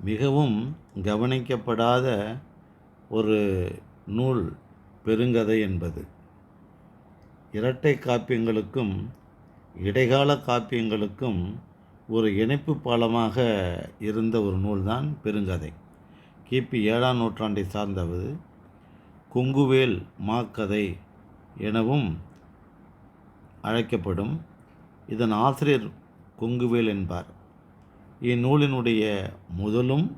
மிகவும் கவனிக்கப்படாத ஒரு நூல் பெருங்கதை என்பது. இரட்டை காப்பியங்களுக்கும் இடைக்கால காப்பியங்களுக்கும் ஒரு இணைப்பு பாலமாக இருந்த ஒரு நூல்தான் பெருங்கதை. கிபி ஏழாம் நூற்றாண்டை சார்ந்தவது கொங்குவேல் மாக்கதை எனவும் அழைக்கப்படும். இதன் ஆசிரியர் கொங்குவேல் என்பார். இந்நூலினுடைய முதலும்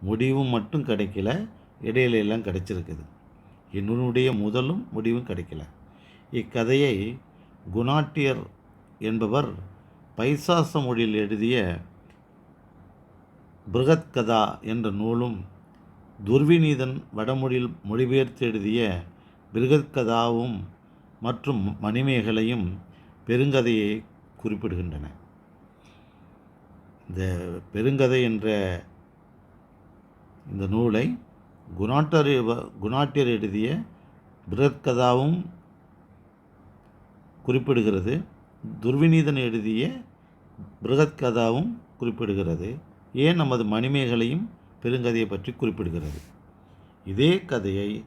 முடிவும் மட்டும் கிடைக்கல இடையில எல்லாம் கிடைச்சிருக்குது. இந்நூலினுடைய முதலும் முடிவும் கிடைக்கல. இக்கதையை குணாட்டியர் என்பவர் பைசாச மொழியில் எழுதிய பிருகத்கதா என்ற நூலும் துர்விநீதன் வடமொழியில் மொழிபெயர்த்து எழுதிய பிருகத்கதாவும் மற்றும் மணிமேகலையும் பெருங்கதையை குறிப்பிடுகின்றன. இந்த பெருங்கதை என்ற இந்த நூலை குணாட்டர் குணாட்டியர் எழுதிய பிருகத்கதாவும் குறிப்பிடுகிறது. துர்விநீதன் எழுதிய பிருகத்கதாவும் குறிப்பிடுகிறது. ஏன் நமது மணிமேகலையும் பெருங்கதையை பற்றி குறிப்பிடுகிறது? இதே கதையை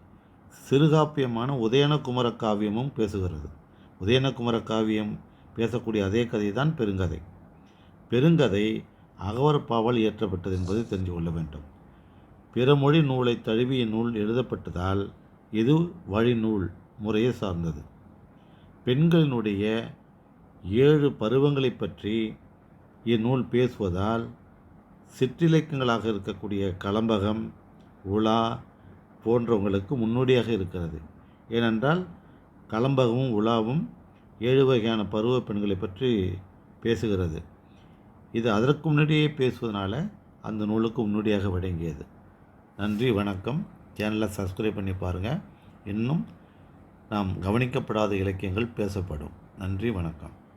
சிறுகாப்பியமான உதயனகுமர காவியமும் பேசுகிறது. உதயனகுமர காவியம் பேசக்கூடிய அதே கதை தான் பெருங்கதை. பெருங்கதை அகவற்பாவால் இயற்றப்பட்டது என்பதை தெரிந்து கொள்ள வேண்டும். பிற மொழி நூலை தழுவிய நூல் எழுதப்பட்டதால் இது வழிநூல் முறையை சார்ந்தது. பெண்களினுடைய ஏழு பருவங்களை பற்றி இந்நூல் பேசுவதால் சிற்றிலக்கியங்களாக இருக்கக்கூடிய கலம்பகம் உலா போன்றவங்களுக்கு முன்னோடியாக இருக்கிறது. ஏனென்றால் கலம்பகமும் உலாவும் ஏழு வகையான பருவ பெண்களை பற்றி பேசுகிறது. இது அதற்கு முன்னாடியே பேசுவதனால அந்த நூலுக்கு முன்னோடியாக விளங்கியது. நன்றி வணக்கம். சேனலை சப்ஸ்கிரைப் பண்ணி பாருங்கள் இன்னும் நாம் கவனிக்கப்படாத இலக்கியங்கள் பேசப்படும். நன்றி வணக்கம்.